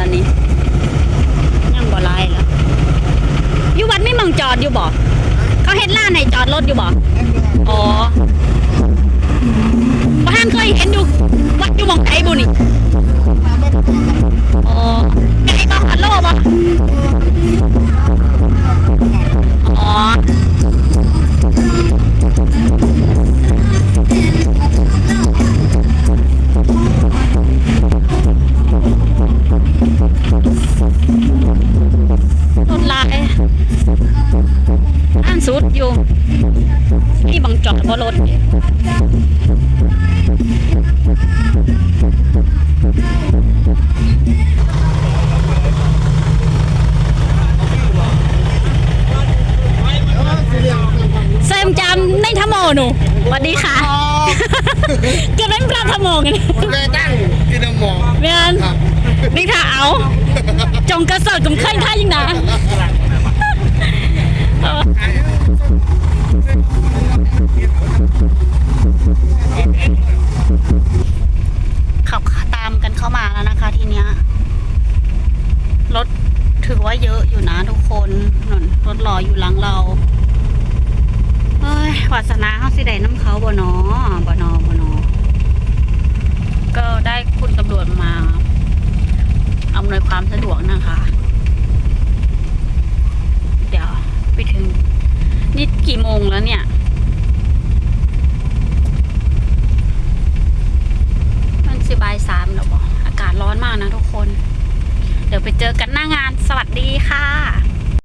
ละนี่ยังบอไล่ละอยู่วัดไม่มองจอดอยู่บ่เขาเฮ็ดล่านให้จอดรถอยู่บ่อ๋อบ่ท่านเคย สุดอยู่นี่บังจอดบ่รถเซมจำในทมโอหนูสวัสดีค่ะ เก็บเล่นปลาทมโอกันแม่ตั้งกินทมโอแม่นนี่ถ้าเอา จงกระเสิร์ตกมเคลื่อนท่ายิ่งนะ ถือว่าเยอะอยู่นะทุกคนนนรถรออยู่หลังเราเฮ้ยวาสนาเขาสิได้น้ำเขาบ่นอบ่นอบ่นอก็ได้คุณตำรวจมาอำนวยความสะดวกนะคะ เดี๋ยวไปถึงนี่กี่โมงแล้วเนี่ยมันสิบายสามแล้วบอกอากาศร้อนมากนะทุกคน เดี๋ยวไปเจอกันหน้างานสวัสดีค่ะ